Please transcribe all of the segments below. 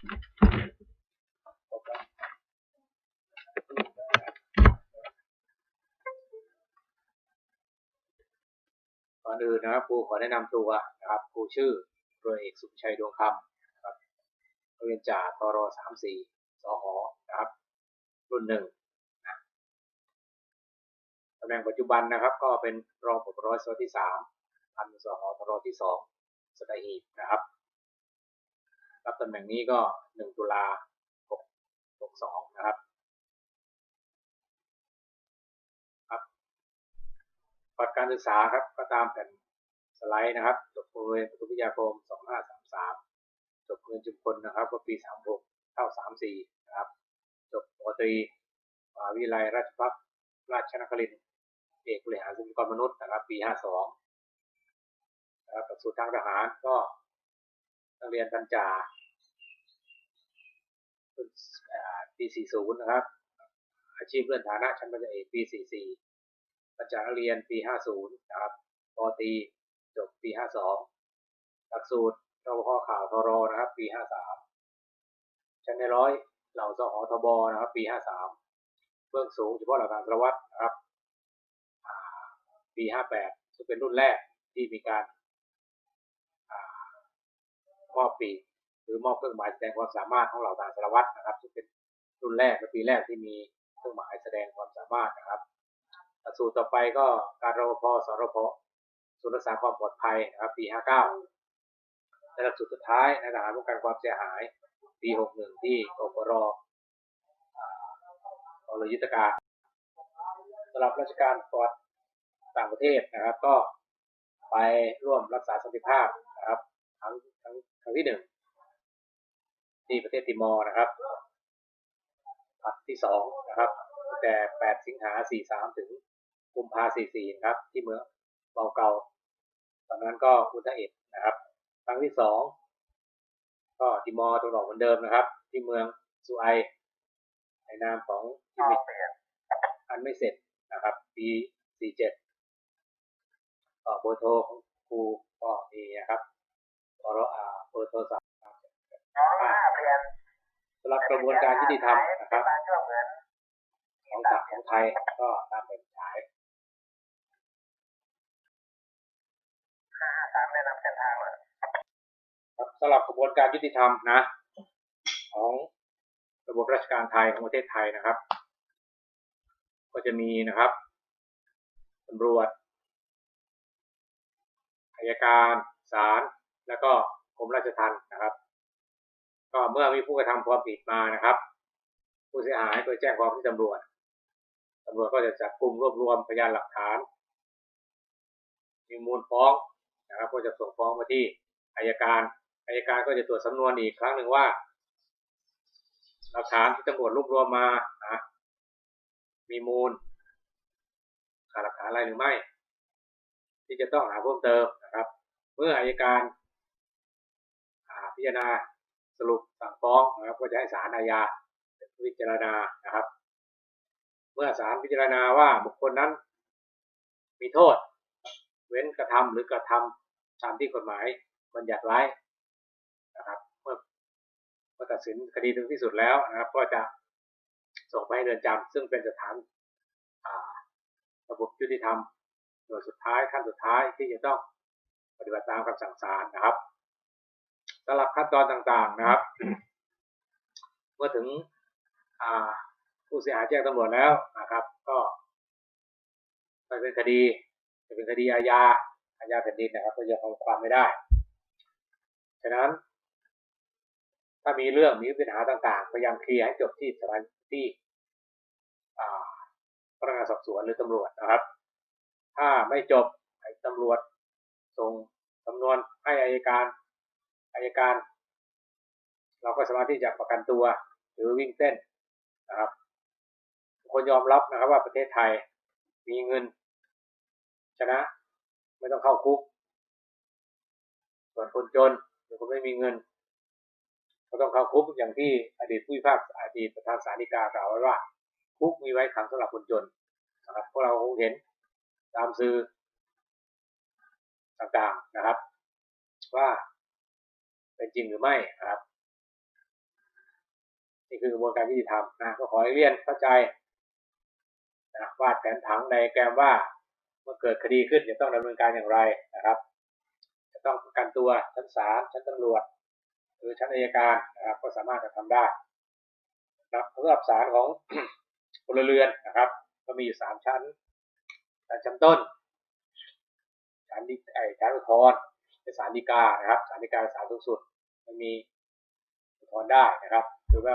ก่อนอื่นนะครับครูขอแนะนำตัวนะครับครูชื่อเรือเอกสุขชัยดวงคำนะครับเรียนจ่าทรสามสี่สหนะครับ รุ่นหนึ่งนะตำแหน่งปัจจุบันนะครับ ก็เป็นรองผบร้อยสวที่สามพันสหทรที่สองสตหีบนะครับ รับตำแหน่งนี้ก็หนึ่งตุลาหกหกสองนะครับประวัติการศึกษาครับก็ตามแผ่นสไลด์นะครับจบโรงเรียนปฐมวิทยาคม 2533 จบโรงเรียนจุฬาภรณ์นะครับก็ปี 36เข้า34 นะครับ จบปตรีมหาวิทยาลัยราชภัฏราชนครินทร์เอกบริหารทรัพยากรมนุษย์นะครับ ปี 52นะครับหลักสูตรทางทหารก็ นักเรียนพันจ่าปี 40 นะครับ อาชีพเลื่อนฐานะชั้นปริญญาเอกปี 44ปัญจานักเรียนปี 50 นะครับปตีจบปี 52 หลักสูตรรปภข่าวทรนะครับ ปี 53 ชั้นในร้อยเหล่าสหทบนะครับ ปี 53 เบื้องสูงเฉพาะหลักการสารวัตรนะครับ ปี 58ซึ่งเป็นรุ่นแรกที่มีการามอบปี หรือมอบเครื่องหมายแสดงความสามารถของเหล่าทหารสารวัตรนะครับซึ่งเป็นรุ่นแรกและปีแรกที่มีเครื่องหมายแสดงความสามารถนะครับหลักสูตรต่อไปก็การรปภสรพศูนย์รักษาความปลอดภัยนะครับปี 59และหลักสูตรสุดท้ายในทหารป้องกันความเสียหายปี 61 ที่กปรอกรยุทธการสำหรับราชการปอดต่างประเทศนะครับ ก็ไปร่วมรักษาสันติภาพนะครับ ครั้งครั้งครั้งที่หนึ่งที่ประเทศติมอร์นะครับผัดที่สองนะครับตั้งแต่ 8 สิงหา 43 ถึงกุมภา 44 นะครับ ที่เมืองเบาเกาตอนนั้นก็อุตเอ็ดนะครับ ครั้งที่สองก็ติมอร์ตะวันออกเหมือนเดิมนะครับ ที่เมืองซูไอในนามของจิมิตอันไม่เสร็จนะครับ ปี 47ก็เบอร์โทรของครูก็มีนะครับ อรอ่าเบอร์โทรศัพท์สำหรับกระบวนการยุติธรรมนะครับของทางของไทยก็ตามเป็นฉายครับสำหรับกระบวนการยุติธรรมนะ ของระบบราชการไทยของประเทศไทยนะครับ ก็จะมีนะครับตำรวจอายการศาล แล้วก็กรมราชทัณฑ์นะครับ ก็เมื่อมีผู้กระทำความผิดมานะครับ ผู้เสียหายก็แจ้งความที่ตำรวจตำรวจก็จะจับกลุ่มรวบรวมพยานหลักฐานมีมูลฟ้องนะครับ ก็จะส่งฟ้องมาที่อายการอายการก็จะตรวจสำนวนอีกครั้งหนึ่งว่า หลักฐานที่ตำรวจรวบรวมมานะมีมูลขาดหลักฐานอะไรหรือไม่ ที่จะต้องหาเพิ่มเติมนะครับ เมื่ออายการ พิจารณาสรุปสั่งฟ้องนะครับก็จะให้ศาลอาญาพิจารณานะครับ เมื่อศาลพิจารณาว่าบุคคลนั้น มีโทษ เว้นกระทำหรือกระทำตามที่กฎหมายบัญญัติไว้นะครับเมื่อเมื่อตัดสินคดีถึงที่สุดแล้วนะครับ ก็จะส่งไปให้เรือนจำซึ่งเป็นสถานระบบยุติธรรมหน่วยสุดท้ายขั้นสุดท้ายที่จะต้องปฏิบัติตามคำสั่งศาลนะครับ สำหรับขั้นตอนต่างๆนะครับ เมื่อถึงผู้เสียหายแจ้งตำรวจแล้วนะครับ ก็ไปเป็นคดีจะเป็นคดีอาญาอาญาแผ่นดินนะครับก็จะทำความไม่ได้ ฉะนั้น ถ้ามีเรื่องมีปัญหาต่างๆพยายามเคลียร์ให้จบที่สถานที่พนักงานสอบสวนหรือตำรวจนะครับ ถ้าไม่จบให้ตำรวจส่งสำนวนให้อายการ อายการ เราก็สามารถที่จะประกันตัวหรือวิ่งเต้นนะครับคนยอมรับนะครับว่าประเทศไทยมีเงิน ชนะไม่ต้องเข้าคุกส่วนคนจนหรือคนไม่มีเงิน ก็ต้องเข้าคุกอย่างที่อดีตผู้พิพากษาอดีตประธานศาลฎีกากล่าวไว้ว่า คุกมีไว้ขังสำหรับคนจนนะครับพวกเราคงเห็นตามสื่อต่างๆนะครับ ว่า เป็นจริงหรือไม่นะครับนี่คือกระบวนการยุติธรรมนะก็ขอให้เรียนเข้าใจนะวาดแผนผังในแกรมว่าเมื่อเกิดคดีขึ้นจะต้องดำเนินการอย่างไรนะครับ จะต้องประกันตัวชั้นศาลชั้นตำรวจ หรือชั้นอัยการนะครับก็สามารถจะทำได้นะครับสำหรับศาลของพลเรือนนะครับ ก็มีอยู่สามชั้นศาลชั้นต้นศาลฎีไอ้ศาลอุทธรณ์ เป็นศาลฎีกานะครับศาลฎีกาเป็นศาลสูงสุดมันมีอุทธรณ์ได้นะครับหรือว่า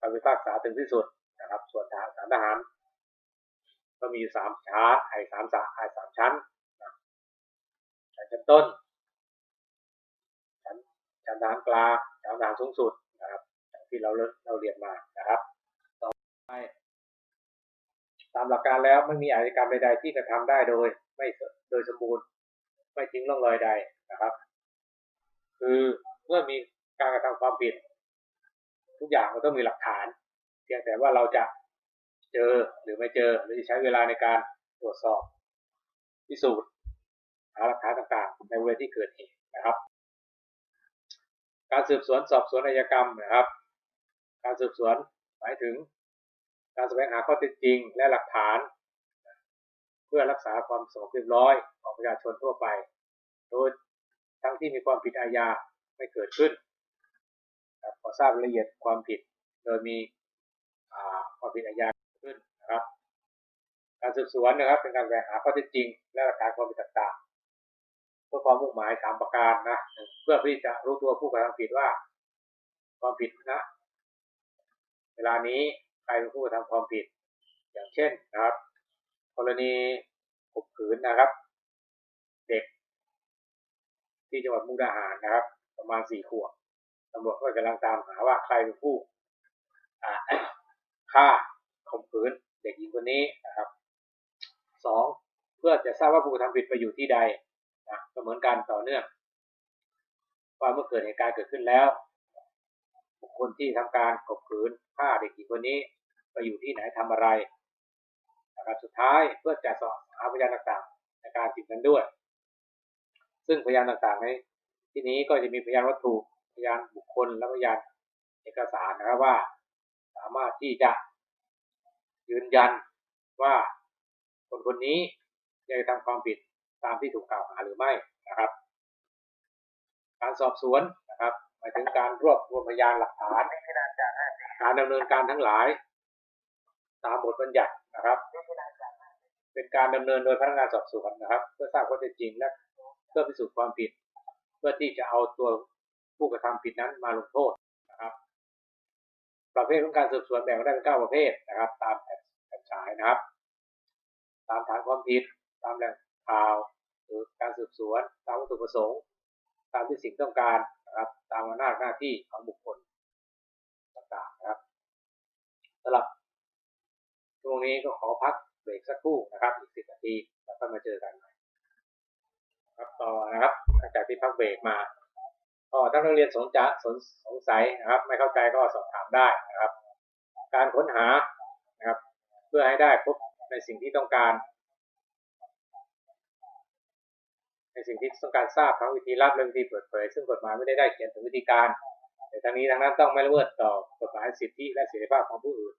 คำพิพากษาถึงที่สุดนะครับ ส่วนทางศาลทหาร ก็มีสามชั้นไอ้สามสาไอ้สามชั้นนะศาลชั้นต้น ชั้นชั้นทหารกลางชั้นทหารสูงสุดนะครับที่เราเรเราเรียนมานะครับต่อไปตามหลักการแล้วไม่มีอาชญากรรมใดๆที่กระทำได้โดย ไม่โดยสมบูรณ์ ไม่ทิ้งร่องรอยใด นะครับ คือเมื่อมีการกระทำความผิด ทุกอย่างมันต้องมีหลักฐานเพียงแต่ว่าเราจะเจอหรือไม่เจอหรือจะใช้เวลาในการตรวจสอบพิสูจน์หาหลักฐานต่างๆ ในบริเวณที่เกิดเหตุนะครับ การสืบสวนสอบสวนอายกรรมนะครับ การสืบสวนหมายถึง การแสวงหาข้อเท็จจริงและหลักฐาน เพื่อรักษาความสงบเรียบร้อยของประชาชนทั่วไป โดย ทั้งที่มีความผิดอาญาไม่เกิดขึ้นครับขอทราบรายละเอียดความผิดโดยมีความผิดอาญาเกิดขึ้นนะครับ การสืบสวนนะครับเป็นการแสวงหาข้อเท็จจริง และหลักฐานความผิดต่างๆ เพื่อความมุ่งหมายสามประการนะเพื่อที่จะรู้ตัวผู้กระทำผิดว่า ความผิดนะเวลานี้ใครเป็นผู้กระทำความผิด อย่างเช่นนะครับ กรณีข่มขืนนะครับ เด็ก ที่จังหวัดมุกดาหารนะครับ ประมาณสี่ขวบตำรวจก็กำลังตามหาว่าใครเป็นผู้ฆ่าข่มขืนเด็กหญิงคนนี้นะครับสองเพื่อจะทราบว่าผู้กระทำผิดไปอยู่ที่ใดนะก็เหมือนกันต่อเนื่องว่าเมื่อเกิดเหตุการณ์เกิดขึ้นแล้วบุคคลที่ทำการข่มขืนฆ่าเด็กหญิงคนนี้ไปอยู่ที่ไหนทำอะไรนะครับสุดท้ายเพื่อจะสอบหาพยานต่างๆในการผิดนั้นด้วย ซึ่งพยานต่างๆในที่นี้ก็จะมีพยานวัตถุพยานบุคคลและพยานเอกสารนะครับว่า สามารถที่จะยืนยันว่าคนคนนี้ได้ทำความผิดตามที่ถูกกล่าวหาหรือไม่นะครับ การสอบสวนนะครับหมายถึงการรวบรวมพยานหลักฐานการดำเนินการทั้งหลาย ตามบทบัญญัตินะครับ เป็นการดำเนินโดยพนักงานสอบสวนนะครับ เพื่อทราบข้อเท็จจริงและ พื่อพิสูจน์ความผิด เพื่อที่จะเอาตัวผู้กระทำผิดนั้นมาลงโทษนะครับ ประเภทของการสืบสวนแบ่งได้เป็นเก้าประเภทนะครับ ตามแผนแผนฉายนะครับ ตามฐานความผิด ตามแหล่งข่าวหรือการสืบสวนตามวัตถุประสงค์ ตามที่สิ่งต้องการนะครับ ตามอำนาจหน้าที่ของบุคคลต่างๆนะครับสำหรับช่วงนี้ก็ขอพักเบรกสักครู่นะครับอีกสิบนาทีแล้วก็มาเจอกัน ครับต่อนะครับหลังจากที่พักเบรกมาก็ถ้านักเรียนสนใจสนสงสัยนะครับ ไม่เข้าใจก็สอบถามได้นะครับ การค้นหานะครับ เพื่อให้ได้พบในสิ่งที่ต้องการ ในสิ่งที่ต้องการทราบทั้งวิธีรับและวิธีเปิดเผย ซึ่งกฎหมายไม่ได้ได้เขียนถึงวิธีการ แต่ทั้งนี้ทั้งนั้นต้องไม่ละเมิดต่อกฎหมายสิทธิและเสรีภาพของผู้อื่น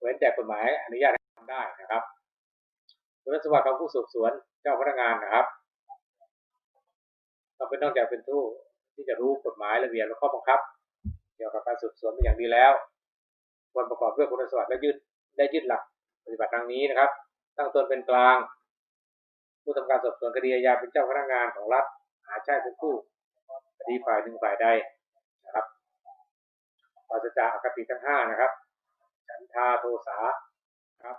เว้นแต่กฎหมายอนุญาตให้ทำได้นะครับคุณสมบัติของผู้สืบสวนเจ้าพนักงานนะครับ เราเป็นนอกจากเป็นผู้ที่จะรู้กฎหมายระเบียบและข้อบังคับ เกี่ยวกับการสืบสวนเป็นอย่างดีแล้วควรประกอบด้วยคุณสมบัติและยึดได้ยึดหลักปฏิบัติดังนี้นะครับ ตั้งตนเป็นกลาง ผู้ทำการสอบสวนคดีอาญาเป็นเจ้าพนักงานของรัฐหาใช่เป็นผู้คดีฝ่ายหนึ่งฝ่ายใดนะครับปราศจากอคติทั้งห้านะครับ ฉันทาโทสาครับ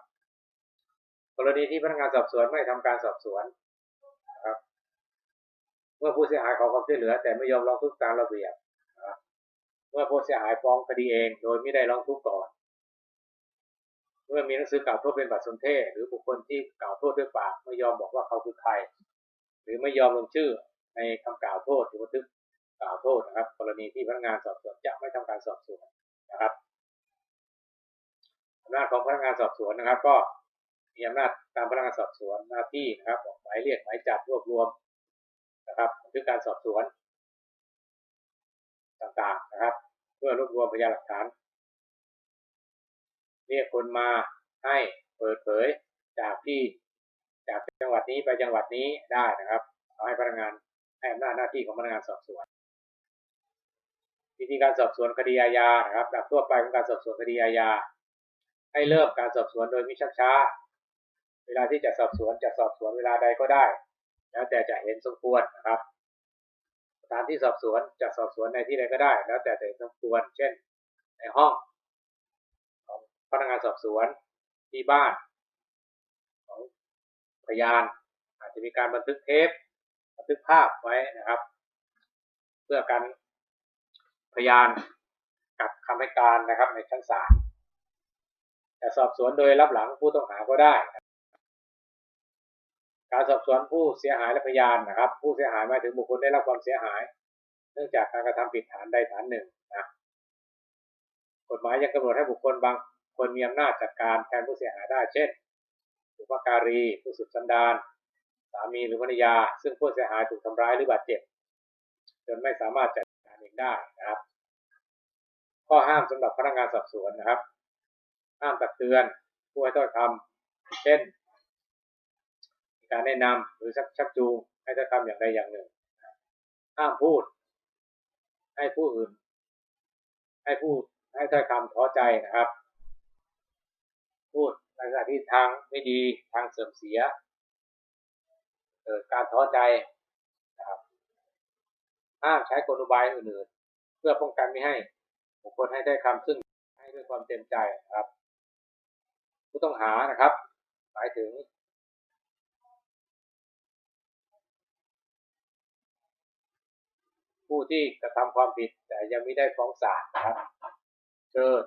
กรณีที่พนักงานสอบสวนไม่ทำการสอบสวน มื่อผู้เสียหายขอความช่วยเหลือ แต่ไม่ยอมร้องทุกข์ตามระเบียบเมื่อผู้เสียหายฟ้องคดีเองโดยไม่ได้ร้องทุกข์ก่อน เมื่อมีหนังสือกล่าวโทษเป็นบัตรสนเทศ หรือบุคคลที่กล่าวโทษด้วยปากไม่ยอมบอกว่าเขาคือใคร หรือไม่ยอมลงชื่อในคำกล่าวโทษหรือบันทึกกล่าวโทษนะครับ กรณีที่พนักงานสอบสวนจะไม่ทำการสอบสวนนะครับอำนาจของพนักงานสอบสวนนะครับ ก็มีอำนาจตามพนักงานสอบสวนหน้าที่นะครับออกหมายเรียกหมายจับรวบรวม นะครับบันทึกการสอบสวนต่างๆนะครับ เพื่อรวบรวมพยานหลักฐาน เรียกคนมาให้เปิดเผยจากที่จากจังหวัดนี้ไปจังหวัดนี้ได้นะครับเอาให้พนักงานให้อำนาจหน้าที่ของพนักงานสอบสวนวิธีการสอบสวนคดีอาญานะครับหลักทั่วไปของการสอบสวนคดีอาญาให้เริ่มการสอบสวนโดยมิชักช้า เวลาที่จะสอบสวนจะสอบสวนเวลาใดก็ได้ แล้วแต่จะเห็นสมควรนะครับสถานที่สอบสวนจะสอบสวนในที่ใดก็ได้ แล้วแต่จะเห็นสมควร เช่น ในห้องของพนักงานสอบสวนที่บ้าน ของพยาน อาจจะมีการบันทึกเทปบันทึกภาพไว้นะครับ เพื่อการพยานกับคำให้การนะครับในชั้นศาลจะสอบสวนโดยรับหลังผู้ต้องหาก็ได้ การสอบสวนผู้เสียหายและพยานนะครับ ผู้เสียหายหมายถึงบุคคลได้รับความเสียหาย เนื่องจากการกระทำผิดฐานใดฐานหนึ่งนะกฎหมายยังกำหนดให้บุคคลบางคนมีอำนาจจัดการแทนผู้เสียหายได้ เช่นบุปการี ผู้สืบสันดานสามีหรือภรรยา ซึ่งผู้เสียหายถูกทำร้ายหรือบาดเจ็บ จนไม่สามารถจัดการเองได้นะครับ ข้อห้ามสำหรับพนักงานสอบสวนนะครับ ห้ามตักเตือนผู้ให้ถ้อยคำเช่น การแนะนำหรือชักชักจูงให้ถ้อยคำอย่างใดอย่างหนึ่งห้ามพูด ให้ผู้อื่น ให้ผู้ให้ถ้อยคำท้อใจนะครับ พูดในขณะที่ทางไม่ดีทางเสื่อมเสียเกิดการท้อใจนะครับห้ามใช้กลอุบายอื่นๆ เพื่อป้องกันไม่ให้บุคคลให้ได้คำซึ่งให้ด้วยความเต็มใจนะครับ ผู้ต้องหานะครับ หมายถึง ผู้ที่กระทำความผิดแต่ยังไม่ได้ฟ้องศาลนะครับเชิญ